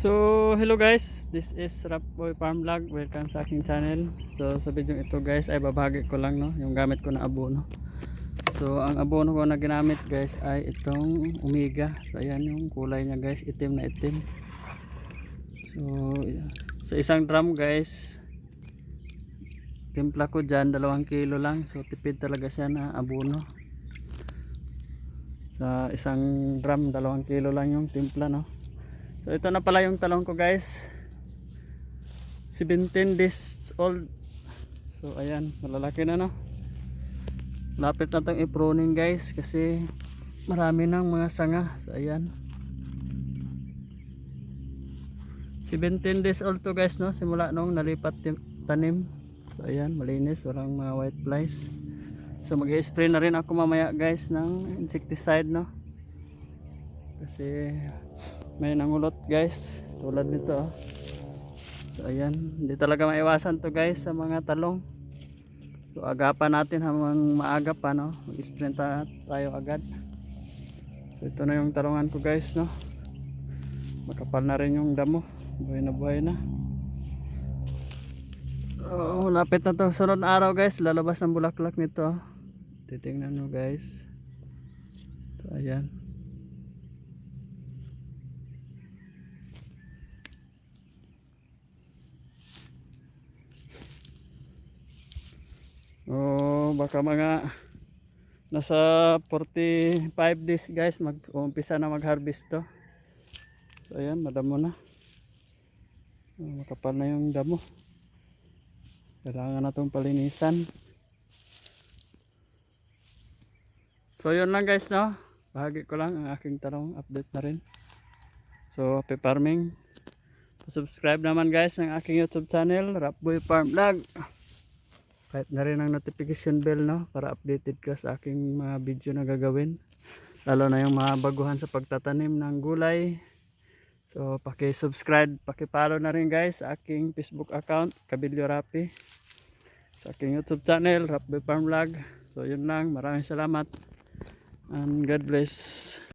So, hello guys. This is Rap Boy Farm Vlog. Welcome sa aking channel. So, sa video ito guys ay babahagi ko lang no, yung gamit ko na abono. So, ang abono ko na ginamit guys ay itong Omega. So, ayan yung kulay niya guys, itim na itim. So, sa isang drum guys, timpla ko dyan, dalawang kilo lang. So, tipid talaga siya na abono. Sa isang drum, dalawang kilo lang yung timpla no. So ito na pala yung talong ko guys. 17 days old. So ayan, malalaki na no. Lapit na itong i-pruning guys kasi marami ng mga sanga. So ayan. 17 days old to guys no. Simula nung nalipat tanim. So ayan, malinis. Walang mga white flies. So mag-spray na rin ako mamaya guys ng insecticide no. Kasi may nangulot guys. Tulad nito oh. so ayan. Hindi talaga maiwasan to guys sa mga talong. So agapan natin habang maaga pa no mag sprint tayo agad. So ito na yung talungan ko guys no. Makapal na rin yung damo. Buhay na buhay na. Oh, lapit na to. Sunod araw guys. Lalabas ang bulaklak nito titingnan nyo guys. So ayan Oh, baka mga nasa 45 days guys mag-umpisa na mag-harvest to. So ayan, madamo na. Oh, makapal na yung damo. Kailangan na itong palinisan. So yun lang guys no. Bahagi ko lang ang aking tarong update na rin. So happy farming. Subscribe naman guys ng aking YouTube channel, Rapboy Farm Vlog kahit na rin ang notification bell no para updated ka sa aking mga video na gagawin. Lalo na yung mga baguhan sa pagtatanim ng gulay. So paki-subscribe paki-follow na rin guys sa aking Facebook account Kabilyo Rapi. Sa aking YouTube channel Rapby Farm Vlog. So yun lang. Maraming salamat. And God bless